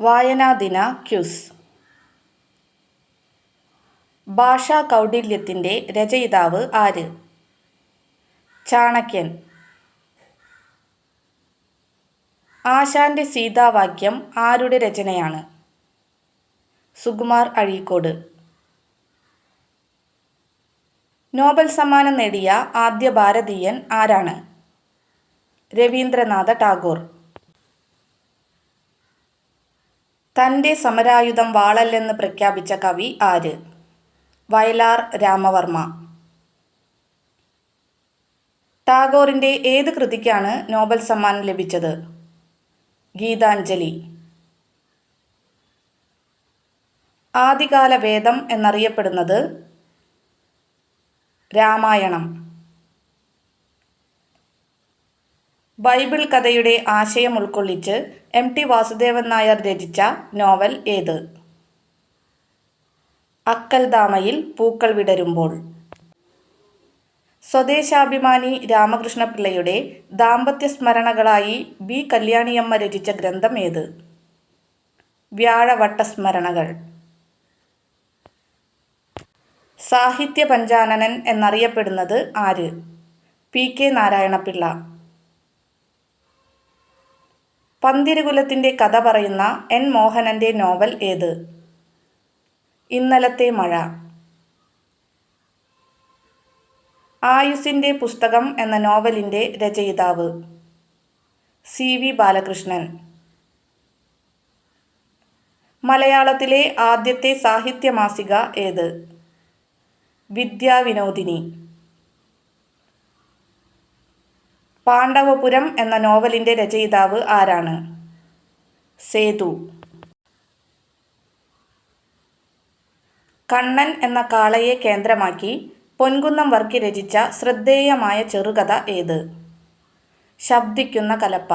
വായനാദിന quiz. ഭാഷാ കൗടില്യത്തിന്റെ രചയിതാവ് ആര്? ചാണക്യൻ. ആശാന്റെ സീതാവാക്യം ആരുടെ രചനയാണ്? സുകുമാർ അഴീക്കോട്. നോബൽ സമ്മാനം നേടിയ ആദ്യ ഭാരതീയൻ ആരാണ്? രവീന്ദ്രനാഥ ടാഗോർ. തന്റെ സമരായുധം വാളല്ലെന്ന് പ്രഖ്യാപിച്ച കവി ആര്? വയലാർ രാമവർമ്മ. ടാഗോറിന്റെ ഏത് കൃതിക്കാണ് നോബൽ സമ്മാനം ലഭിച്ചത്? ഗീതാഞ്ജലി. ആദികാല വേദം എന്നറിയപ്പെടുന്നത് രാമായണം. ബൈബിൾ കഥയുടെ ആശയം ഉൾക്കൊള്ളിച്ച് എം ടി വാസുദേവൻ നായർ രചിച്ച നോവൽ ഏത്? അക്കൽദാമയിൽ പൂക്കൾ വിടരുമ്പോൾ. സ്വദേശാഭിമാനി രാമകൃഷ്ണപിള്ളയുടെ ദാമ്പത്യ സ്മരണകളായി ബി കല്യാണിയമ്മ രചിച്ച ഗ്രന്ഥം ഏത്? വ്യാഴവട്ടസ്മരണകൾ സാഹിത്യ പഞ്ചാനനൻ എന്നറിയപ്പെടുന്നത് ആര്? P K Narayana Pillai. പന്തിരുകുലത്തിന്റെ കഥ പറയുന്ന എൻ മോഹനന്റെ നോവൽ ഏത്? ഇന്നലത്തെ മഴ. ആയുസിന്റെ പുസ്തകം എന്ന നോവലിന്റെ രചയിതാവ്. C V Balakrishnan. മലയാളത്തിലെ ആദ്യത്തെ സാഹിത്യ മാസിക ഏത്? വിദ്യാവിനോദിനി. പാണ്ഡവപുരം എന്ന നോവലിന്റെ രചയിതാവ് ആരാണ്? സേതു. കണ്ണൻ എന്ന കാളയെ കേന്ദ്രമാക്കി പൊൻകുന്നം വർക്കി രചിച്ച ശ്രദ്ധേയമായ ചെറുകഥ ഏത്? ശബ്ദിക്കുന്ന കലപ്പ.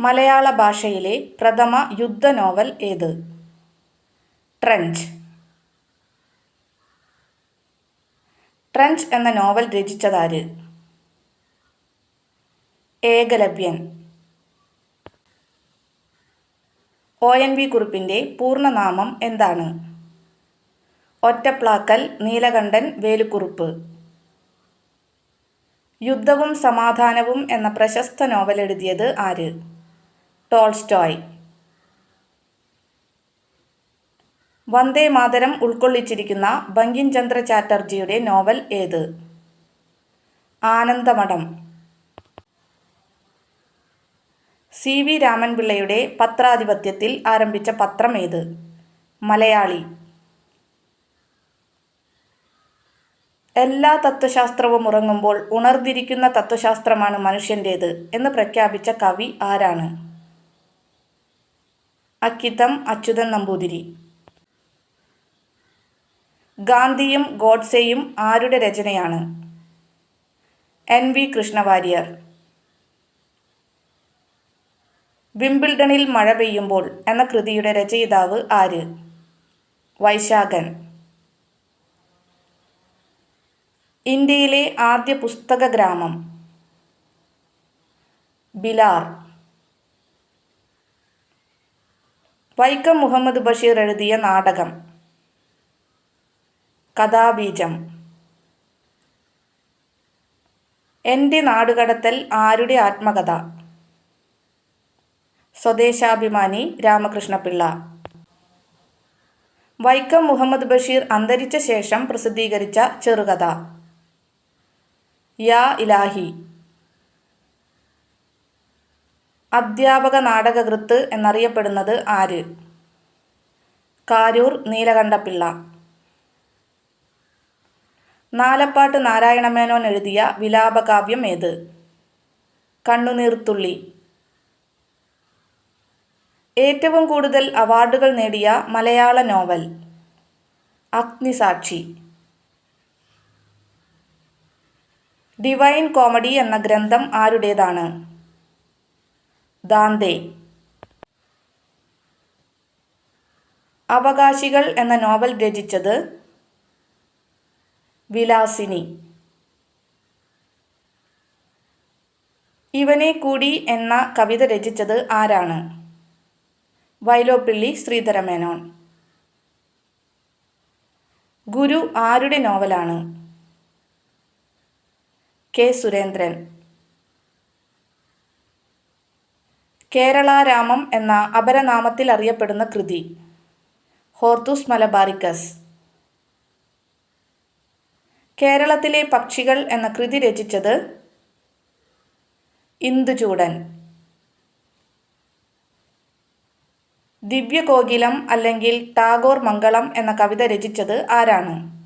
മലയാള ഭാഷയിലെ പ്രഥമ യുദ്ധ നോവൽ ഏത്? ട്രെഞ്ച്. ട്രെഞ്ച് എന്ന നോവൽ രചിച്ചതാര്? ഏകലവ്യൻ. ഒ. എൻ. വി. കുറിപ്പിന്റെ പൂർണനാമം എന്താണ്? ഒറ്റപ്ലാക്കൽ നീലകണ്ഠൻ വേലുക്കുറുപ്പ്. യുദ്ധവും സമാധാനവും എന്ന പ്രശസ്ത നോവൽ എഴുതിയത് ആര്? ടോൾസ്റ്റോയ്. വന്ദേ മാതരം ഉൾക്കൊള്ളിച്ചിരിക്കുന്ന ബങ്കിം ചന്ദ്ര ചാറ്റർജിയുടെ നോവൽ ഏത്? ആനന്ദമഠം. സി വി രാമൻപിള്ളയുടെ പത്രാധിപത്യത്തിൽ ആരംഭിച്ച പത്രം ഏത്? മലയാളി. എല്ലാ തത്വശാസ്ത്രവും ഉറങ്ങുമ്പോൾ ഉണർന്നിരിക്കുന്ന തത്വശാസ്ത്രമാണ് മനുഷ്യന്റേത് എന്ന് പ്രഖ്യാപിച്ച കവി ആരാണ്? അക്കിത്തം അച്യുതൻ നമ്പൂതിരി. ഗാന്ധിയും ഗോഡ്സെയും ആരുടെ രചനയാണ്? N V Krishna Warrier. വിംബിൾഡണിൽ മഴ പെയ്യുമ്പോൾ എന്ന കൃതിയുടെ രചയിതാവ് ആര്? വൈശാഖൻ. ഇന്ത്യയിലെ ആദ്യ പുസ്തക ഗ്രാമം. ബിലാർ. വൈക്കം മുഹമ്മദ് ബഷീർ എഴുതിയ നാടകം. കഥാബീജം. എന്റെ നാടുകടത്തൽ ആരുടെ ആത്മകഥ? സ്വദേശാഭിമാനി രാമകൃഷ്ണപിള്ള. വൈക്കം മുഹമ്മദ് ബഷീർ അന്തരിച്ച ശേഷം പ്രസിദ്ധീകരിച്ച ചെറുകഥ. യാ ഇലാഹി. അധ്യാപക നാടകകൃത്ത് എന്നറിയപ്പെടുന്നത് ആര്? കാരൂർ നീലകണ്ഠപിള്ള. നാലപ്പാട്ട് നാരായണമേനോൻ എഴുതിയ വിലാപകാവ്യം ഏത്? കണ്ണുനീർത്തുള്ളി. ഏറ്റവും കൂടുതൽ അവാർഡുകൾ നേടിയ മലയാള നോവൽ. അഗ്നിസാക്ഷി. ഡിവൈൻ കോമഡി എന്ന ഗ്രന്ഥം ആരുടേതാണ്? ദാന്തെ. അവകാശികൾ എന്ന നോവൽ രചിച്ചത് വിലാസിനി. ഇവനെ കൂടി എന്ന കവിത രചിച്ചത് ആരാണ്? വൈലോപ്പിള്ളി ശ്രീധരമേനോൻ. ഗുരു ആരുടെ നോവലാണ്? കെ സുരേന്ദ്രൻ. കേരളാരാമം എന്ന അപരനാമത്തിൽ അറിയപ്പെടുന്ന കൃതി. Hortus Malabaricus. കേരളത്തിലെ പക്ഷികൾ എന്ന കൃതി രചിച്ചത് ഇന്ദുചൂടൻ. ദിവ്യകോകിലം അല്ലെങ്കിൽ ടാഗോർ മംഗളം എന്ന കവിത രചിച്ചത് ആരാണ്?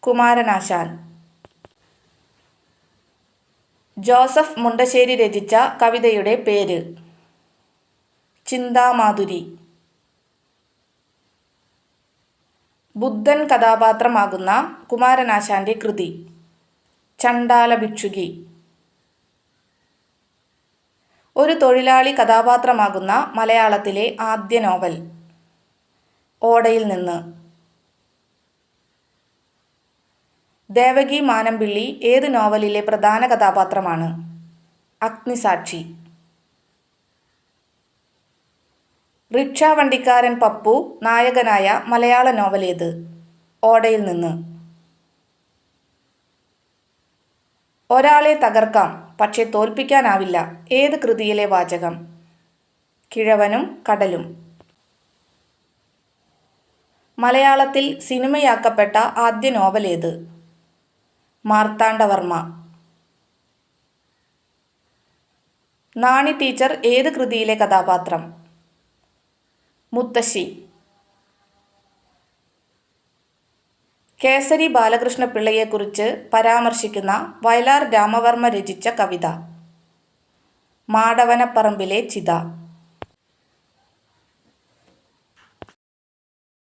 കുമാരനാശാൻ. ജോസഫ് മുണ്ടശ്ശേരി രചിച്ച കവിതയുടെ പേര് ചിന്താമാധുരി. ബുദ്ധൻ കഥാപാത്രമാകുന്ന കുമാരനാശാന്റെ കൃതി. ചണ്ടാല ഭിക്ഷുകി. ഒരു തൊഴിലാളി കഥാപാത്രമാകുന്ന മലയാളത്തിലെ ആദ്യ നോവൽ. ഓടയിൽ നിന്ന്. ദേവകി മാനമ്പിള്ളി ഏത് നോവലിലെ പ്രധാന കഥാപാത്രമാണ്? അഗ്നിസാക്ഷി. റിക്ഷാവണ്ടിക്കാരൻ പപ്പു നായകനായ മലയാള നോവലേത് ഓടയിൽ നിന്ന്. ഒരാളെ തകർക്കാം പക്ഷെ തോൽപ്പിക്കാനാവില്ല. ഏത് കൃതിയിലെ വാചകം? കിഴവനും കടലും. മലയാളത്തിൽ സിനിമയാക്കപ്പെട്ട ആദ്യ നോവലേത് മാർത്താണ്ഡവർമ്മ. നാണി ടീച്ചർ ഏത് കൃതിയിലെ കഥാപാത്രം? മുത്തശ്ശി. കേസരി ബാലകൃഷ്ണപിള്ളയെക്കുറിച്ച് പരാമർശിക്കുന്ന വയലാർ രാമവർമ്മ രചിച്ച കവിത. മാടവനപ്പറമ്പിലെ ചിത.